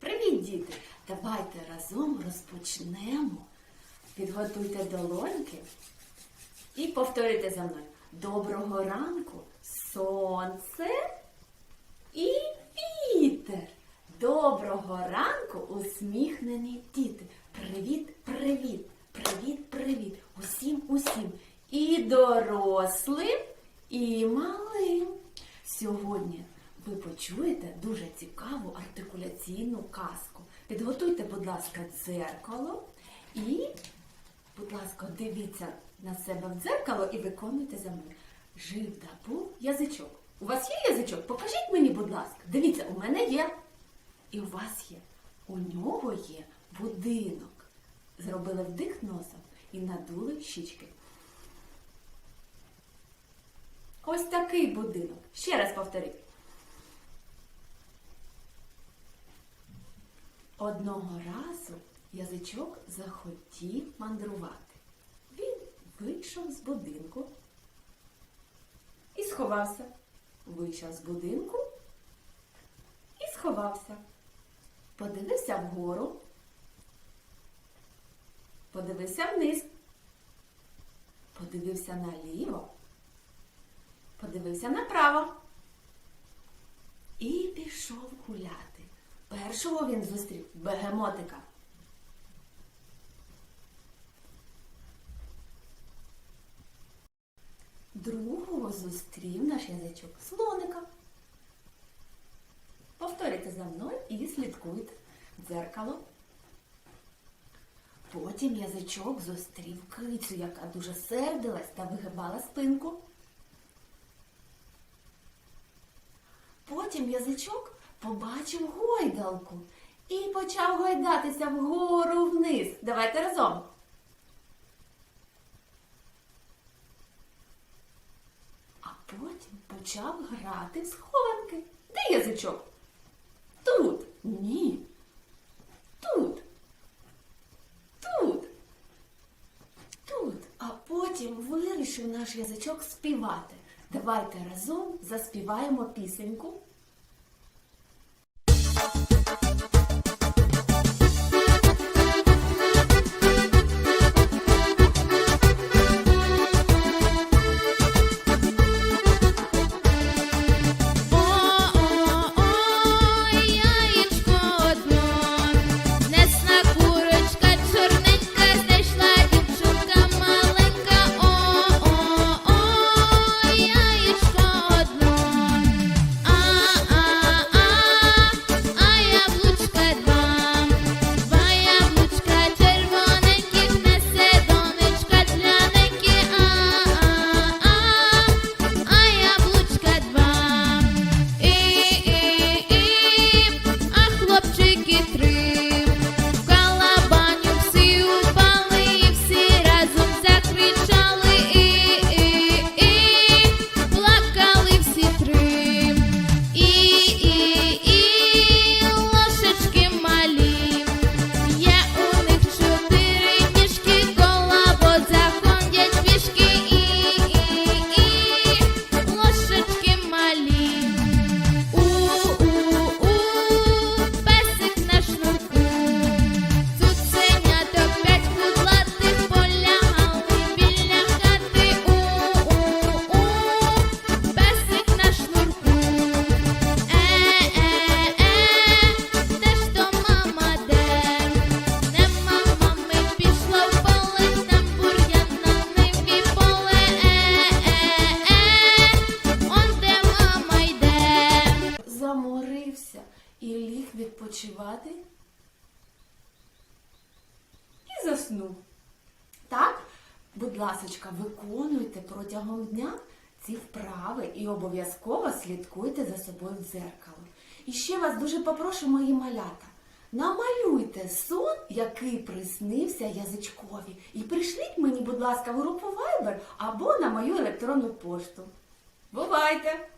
Привіт, діти! Давайте разом розпочнемо. Підготуйте долоньки і повторюйте за мною. Доброго ранку, сонце і вітер. Доброго ранку, усміхнені діти. Привіт, привіт, привіт, привіт. Усім, усім. І дорослим, і малим. Сьогодні ви почуєте дуже цікаву артикуляційну казку. Підготуйте, будь ласка, дзеркало і, будь ласка, дивіться на себе в дзеркало і виконуйте за мною. Жив да був язичок. У вас є язичок? Покажіть мені, будь ласка. Дивіться, у мене є. І у вас є. У нього є будинок. Зробили вдих носом і надули щічки. Ось такий будинок. Ще раз повторіть. Одного разу язичок захотів мандрувати. Він вийшов з будинку і сховався. Вийшов з будинку і сховався. Подивився вгору, подивився вниз, подивився наліво, подивився направо і пішов гуляти. Першого він зустрів бегемотика. Другого зустрів наш язичок слоника. Повторюйте за мною і слідкуйте дзеркало. Потім язичок зустрів кицю, яка дуже сердилась та вигибала спинку. Потім язичок побачив гойдалку і почав гойдатися вгору вниз. Давайте разом. А потім почав грати в схованки. Де язичок? Тут. Ні. Тут. Тут. Тут. А потім вирішив наш язичок співати. Давайте разом заспіваємо пісеньку. І ліг відпочивати і заснув. Так, будь ласочка, виконуйте протягом дня ці вправи і обов'язково слідкуйте за собою в дзеркало. І ще вас дуже попрошу, мої малята. Намалюйте сон, який приснився язичкові. І пришліть мені, будь ласка, в групу Viber або на мою електронну пошту. Бувайте!